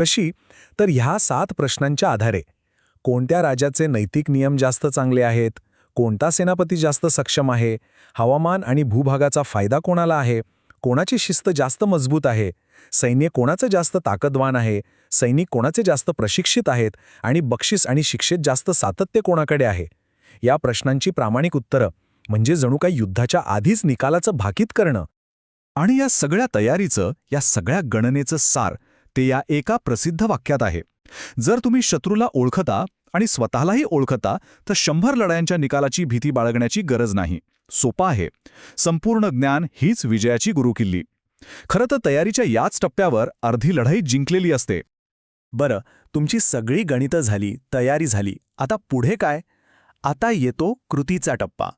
कशी? तर ह्या सात प्रश्नांच्या आधारे. कोणत्या राजाचे नैतिक नियम जास्त चांगले आहेत? कोणता सेनापती जास्त सक्षम आहे? हवामान आणि भूभागाचा फायदा कोणाला आहे? कोणाची शिस्त जास्त मजबूत आहे? सैन्य कोणाचं जास्त ताकदवान आहे? सैनिक कोणाचे जास्त प्रशिक्षित आहेत? आणि बक्षीस आणि शिक्षेत जास्त सातत्य कोणाकडे आहे? या प्रश्नांची प्रामाणिक उत्तरं म्हणजे जणू काही युद्धाच्या आधीच निकालाचं भाकीत करणं. आणि या सगळ्या तयारीचं या सगळ्या गणनेचं सार ते या एका प्रसिद्ध वाक्यात आहे. जर तुम्ही शत्रूला ओळखता आणि स्वतःलाही ओळखता तर शंभर लढायांच्या निकालाची भीती बाळगण्याची गरज नाही. सोपा आहे. संपूर्ण ज्ञान हीच विजयाची गुरुकिल्ली. खरं तर तयारीच्या याच टप्प्यावर अर्धी लढाई जिंकलेली असते. बरं तुमची सगळी गणितं झाली तयारी झाली आता पुढे काय? आता येतो कृतीचा टप्पा.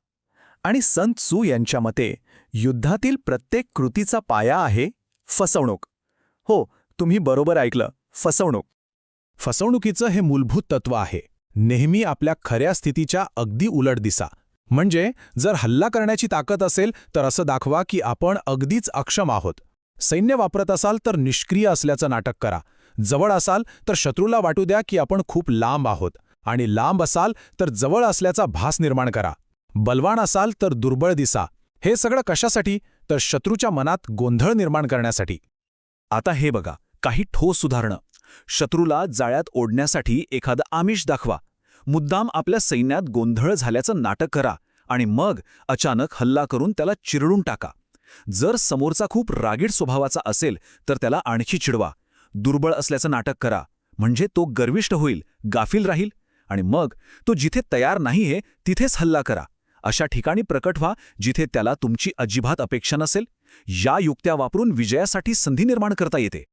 आणि संत सू यांच्या मते युद्धातील प्रत्येक कृतीचा पाया आहे फसवणूक. हो तुम्ही बरोबर ऐकलं. फसवणूक. फसवणुकीचं हे मूलभूत तत्व आहे. नेहमी आपल्या खऱ्या स्थितीच्या अगदी उलट दिसा. म्हणजे जर हल्ला करण्याची ताकद असेल तर असं दाखवा की आपण अगदीच अक्षम आहोत. सैन्य वापरत असाल तर निष्क्रिय असल्याचं नाटक करा. जवळ असाल तर शत्रूला वाटू द्या की आपण खूप लांब आहोत. आणि लांब असाल तर जवळ असल्याचा भास निर्माण करा. बलवान असाल तर दुर्बळ दिसा. हे सगळं कशासाठी? तर शत्रूच्या मनात गोंधळ निर्माण करण्यासाठी. आता हे बघा. काही ठोस सुधारणं. शत्रूला जाळ्यात ओढण्यासाठी एखादं आमिष दाखवा. मुद्दाम आपल्या सैन्यात गोंधळ झाल्याचं नाटक करा आणि मग अचानक हल्ला करून त्याला चिरडून टाका. जर समोरचा खूप रागीट स्वभावाचा असेल तर त्याला आणखी चिडवा. दुर्बळ असल्याचं नाटक करा. म्हणजे तो गर्विष्ट होईल गाफील राहील आणि मग तो जिथे तयार नाहीये तिथेच हल्ला करा. अशा ठिकाणी प्रकट व्हा जिथे त्याला तुमची अजिबात अपेक्षा नसेल. या युक्त्या वापरून विजयासाठी संधी निर्माण करता येते.